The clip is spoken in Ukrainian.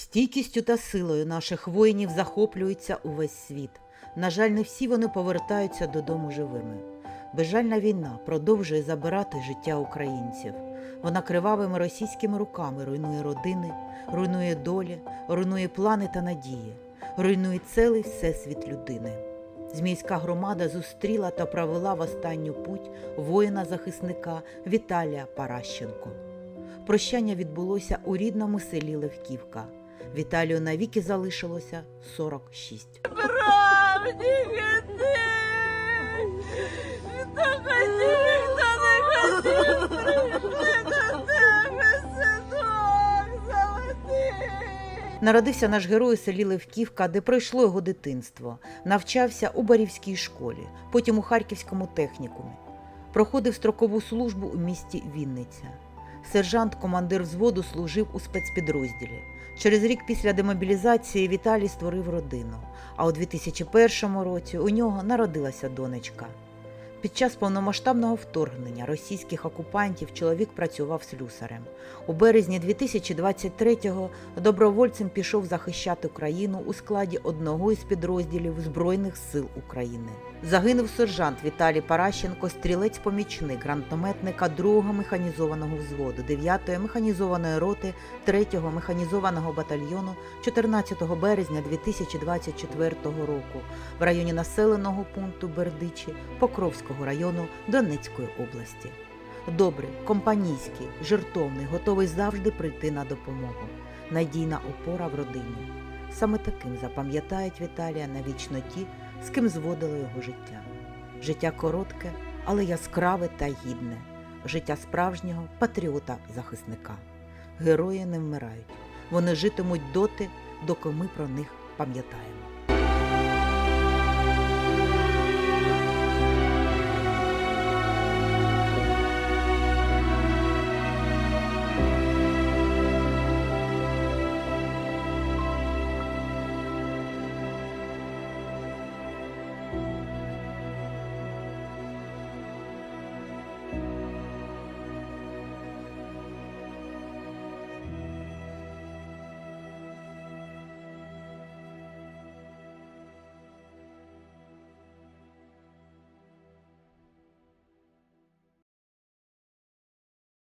Стійкістю та силою наших воїнів захоплюється увесь світ. На жаль, не всі вони повертаються додому живими. Безжальна війна продовжує забирати життя українців. Вона кривавими російськими руками руйнує родини, руйнує долі, руйнує плани та надії, руйнує цілий всесвіт людини. Змійська громада зустріла та провела в останню путь воїна-захисника Віталія Паращенко. Прощання відбулося у рідному селі Левківка. Віталію навіки залишилося 46. Правді! Народився наш герой у селі Левківка, де пройшло його дитинство. Навчався у Барівській школі, потім у Харківському технікумі. Проходив строкову службу у місті Вінниця. Сержант, командир взводу, служив у спецпідрозділі. Через рік після демобілізації Віталій створив родину. А у 2001 році у нього народилася донечка. Під час повномасштабного вторгнення російських окупантів чоловік працював слюсарем. У березні 2023-го добровольцем пішов захищати Україну у складі одного із підрозділів Збройних сил України. Загинув сержант Віталій Паращенко, стрілець-помічник гранатометника 2-го механізованого взводу 9-ї механізованої роти 3-го механізованого батальйону 14 березня 2024 року в районі населеного пункту Бердичі Покровського району Донецької області. Добрий, компанійський, жертовний, готовий завжди прийти на допомогу. Надійна опора в родині. Саме таким запам'ятають Віталія навічно ті, з ким зводило його життя. Життя коротке, але яскраве та гідне. Життя справжнього патріота-захисника. Герої не вмирають. Вони житимуть доти, доки ми про них пам'ятаємо.